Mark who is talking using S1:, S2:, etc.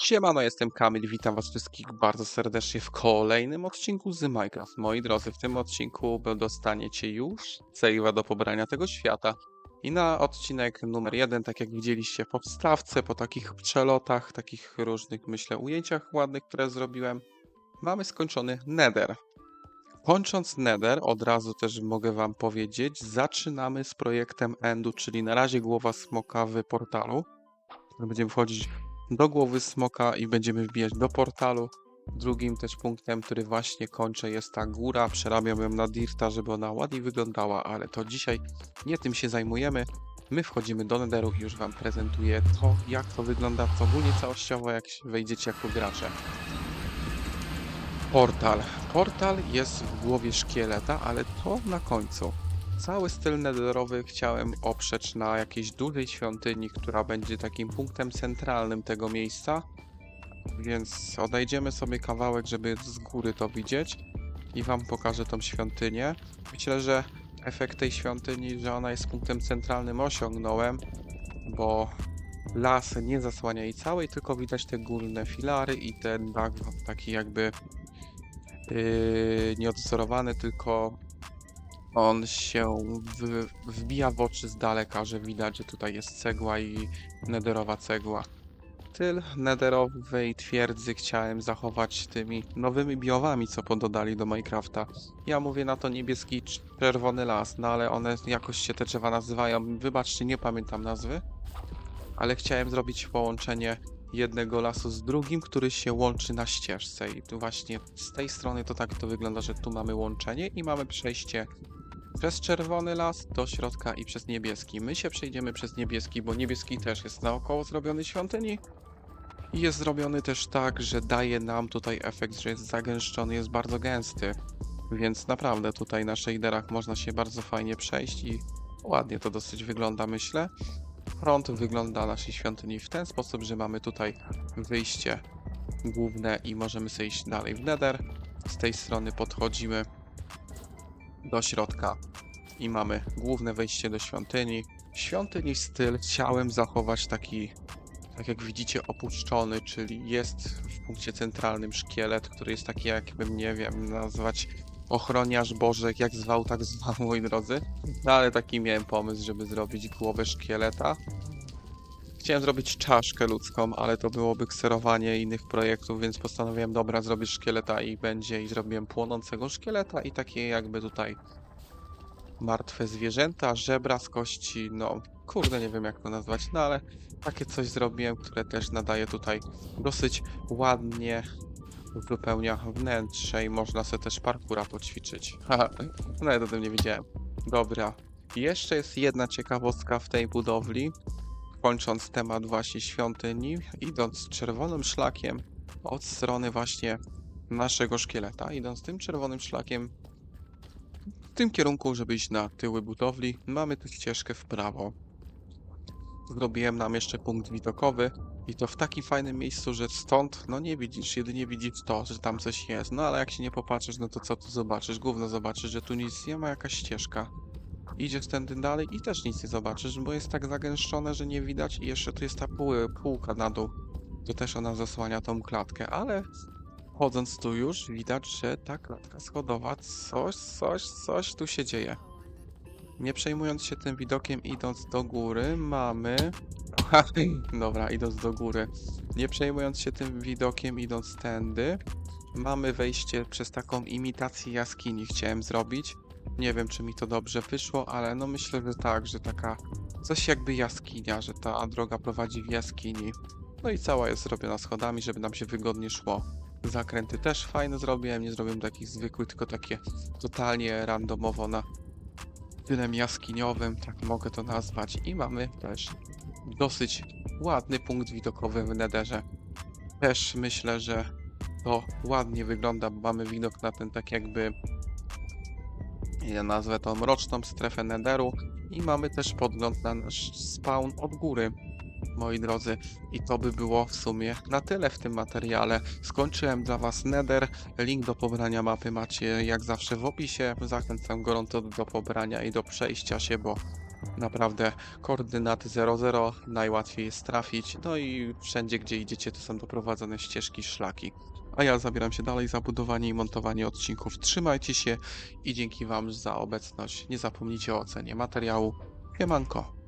S1: Siemano, jestem Kamil, witam was wszystkich bardzo serdecznie w kolejnym odcinku z Minecraft. Moi drodzy, w tym odcinku dostaniecie już save'a do pobrania tego świata. I na odcinek numer jeden, tak jak widzieliście po wstawce, po takich przelotach, takich różnych, myślę, ujęciach ładnych, które zrobiłem, mamy skończony Nether. Kończąc Nether, od razu też mogę wam powiedzieć, zaczynamy z projektem Endu, czyli na razie głowa smoka w portalu. Będziemy wchodzić do głowy smoka i będziemy wbijać do portalu. Drugim też punktem, który właśnie kończę, jest ta góra. Przerabiam ją na dirta, żeby ona ładniej wyglądała, ale to dzisiaj nie tym się zajmujemy. My wchodzimy do Netheru i już Wam prezentuję to, jak to wygląda to ogólnie całościowo, jak wejdziecie jako gracze. Portal. Portal jest w głowie szkieleta, ale to na końcu. Cały styl netherowy chciałem oprzeć na jakiejś dużej świątyni, która będzie takim punktem centralnym tego miejsca. Więc odejdziemy sobie kawałek, żeby z góry to widzieć i wam pokażę tą świątynię. Myślę, że efekt tej świątyni, że ona jest punktem centralnym osiągnąłem, bo las nie zasłania jej całej, tylko widać te górne filary i ten dach taki jakby yy, tylko on się w, wbija w oczy z daleka, że widać, że tutaj jest cegła i nederowa cegła. Styl nederowej twierdzy chciałem zachować tymi nowymi biomami, co pododali do Minecrafta. Ja mówię na to niebieski cz- czerwony las, no ale one jakoś się te drzewa nazywają. Wybaczcie, nie pamiętam nazwy. Ale chciałem zrobić połączenie jednego lasu z drugim, który się łączy na ścieżce. I tu właśnie z tej strony to tak to wygląda, że tu mamy łączenie i mamy przejście przez czerwony las do środka i przez niebieski. My się przejdziemy przez niebieski, bo niebieski też jest naokoło zrobiony świątyni. I jest zrobiony też tak, że daje nam tutaj efekt, że jest zagęszczony, jest bardzo gęsty. Więc naprawdę tutaj na shaderach można się bardzo fajnie przejść i ładnie to dosyć wygląda, myślę. Front wygląda naszej świątyni w ten sposób, że mamy tutaj wyjście główne i możemy sobie iść dalej w nether. Z tej strony podchodzimy do środka i mamy główne wejście do świątyni. Świątyni styl chciałem zachować taki, tak jak widzicie, opuszczony, czyli jest w punkcie centralnym szkielet, który jest taki, jakbym nie wiem, nazwać ochroniarz Bożek, jak zwał, tak zwał, moi drodzy. No ale taki miałem pomysł, żeby zrobić głowę szkieleta. Chciałem zrobić czaszkę ludzką, ale to byłoby kserowanie innych projektów, więc postanowiłem, dobra, zrobię szkieleta i będzie, i zrobiłem płonącego szkieleta i takie jakby tutaj martwe zwierzęta, żebra z kości, no kurde, nie wiem jak to nazwać, no ale takie coś zrobiłem, które też nadaje tutaj dosyć ładnie wypełnia wnętrze i można sobie też parkura poćwiczyć. Nawet o tym nie wiedziałem. Dobra, jeszcze jest jedna ciekawostka w tej budowli, kończąc temat właśnie świątyni, idąc czerwonym szlakiem od strony właśnie naszego szkieleta, idąc tym czerwonym szlakiem w tym kierunku, żeby iść na tyły budowli, mamy tu ścieżkę w prawo. Zrobiłem nam jeszcze punkt widokowy i to w takim fajnym miejscu, że stąd no nie widzisz, jedynie widzisz to, że tam coś jest, no ale jak się nie popatrzysz, no to co tu zobaczysz? Gówno zobaczysz, że tu nic nie ma, jakaś ścieżka. Idziesz tędy dalej i też nic nie zobaczysz, bo jest tak zagęszczone, że nie widać i jeszcze tu jest ta pół, półka na dół. To też ona zasłania tą klatkę, ale chodząc tu już widać, że ta klatka schodowa, coś, coś, coś tu się dzieje. Nie przejmując się tym widokiem, idąc do góry, mamy... Dobra, idąc do góry. Nie przejmując się tym widokiem, idąc tędy, mamy wejście przez taką imitację jaskini chciałem zrobić. Nie wiem, czy mi to dobrze wyszło, ale no myślę, że tak, że taka coś jakby jaskinia, że ta droga prowadzi w jaskini. No i cała jest zrobiona schodami, żeby nam się wygodnie szło. Zakręty też fajne zrobiłem, nie zrobiłem takich zwykłych, tylko takie totalnie randomowo na stylem jaskiniowym, tak mogę to nazwać. I mamy też dosyć ładny punkt widokowy w Nederze. Też myślę, że to ładnie wygląda, bo mamy widok na ten tak jakby ja nazwę to mroczną strefę Nederu i mamy też podgląd na nasz spawn od góry. Moi drodzy, i to by było w sumie na tyle w tym materiale. Skończyłem dla Was Nether. Link do pobrania mapy macie jak zawsze w opisie. Zachęcam gorąco do pobrania i do przejścia się, bo Naprawdę, koordynaty 00 najłatwiej jest trafić, no i wszędzie gdzie idziecie to są doprowadzone ścieżki, szlaki. A ja zabieram się dalej za budowanie i montowanie odcinków. Trzymajcie się i dzięki Wam za obecność. Nie zapomnijcie o ocenie materiału. Siemanko.